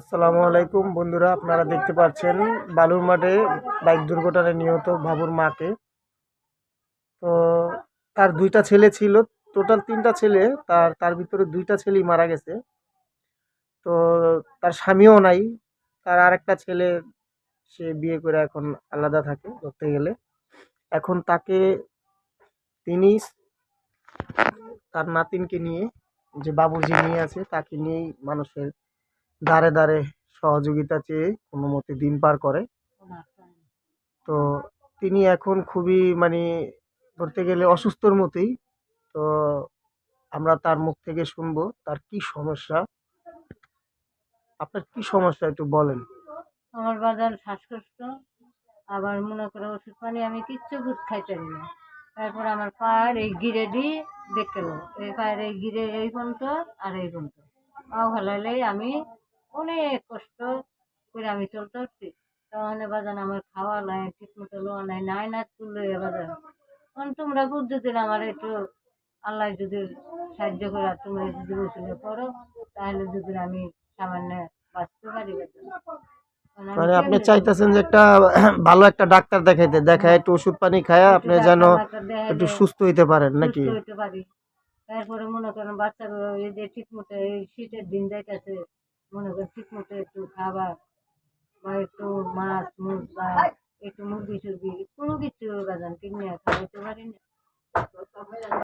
আসসালামু আলাইকুম বন্ধুরা, আপনারা দেখতে পাচ্ছেন বালুর মাঠে বাইক দুর্ঘটনায় নিহত বাবুর মাকে। তো তার দুইটা ছেলে ছিল, টোটাল তিনটা ছেলে, তার তার ভিতরে দুইটা ছেলেই মারা গেছে। তো তার স্বামীও নাই, তার আরেকটা ছেলে, সে বিয়ে করে এখন আলাদা থাকে ধরতে গেলে। এখন তাকে তিনি তার নাতিনকে নিয়ে, যে বাবুর যে নিয়ে আছে, তাকে নিয়েই মানুষের দাঁড়ে দাঁড়ে সহযোগিতা চেয়ে কোনো মতে দিন পার করে। তো তিনি এখন খুবই মানে ধরতে গেলে অসুস্থর মতোই। তো আমরা তার মুখ থেকে শুনব, তার কি সমস্যা? আপনার কি সমস্যা একটু বলেন। আমার বাজার শ্বাসকষ্ট, আবার মনে করে ওষুধ পানি আমি কিচ্ছু দুধ খাইতে না। তারপর আমার পায়ের এই গিরে দিয়ে দেখতে এই পায়ের এই গিরে এই পর্যন্ত আর এই পর্যন্ত। পাও আমি অনেক কষ্ট করে আমি চলতে পারছি তখন বাজান আমার খাওয়া নাই ঠিক মতো লোয়া নাই নাই না তুললো এ বাজান। তখন তোমরা বুঝতে দিলে আমার একটু আল্লাহ যদি সাহায্য করে তোমরা যদি ওষুধে পড়ো তাহলে যদি আমি সামান্য বাঁচতে পারি মানে আপনি চাইতেছেন যে একটা ভালো একটা ডাক্তার দেখাইতে দেখায় একটু ওষুধ পানি খায় আপনি যেন একটু সুস্থ হইতে পারেন নাকি? সুস্থ হইতে পারি। তারপরে মনে করেন বাচ্চারা এই যে ঠিক মতো এই শীতের দিন যাইতেছে মনে করেন ঠিক মতো একটু খাবার বা একটু মাছ মুখ বা একটু মুরগি সুরগি কোনো কিছু বাজান কিনে খাওয়াইতে পারি না।